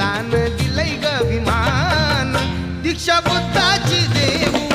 दान दिलय ग दीक्षा बुद्धाची देऊ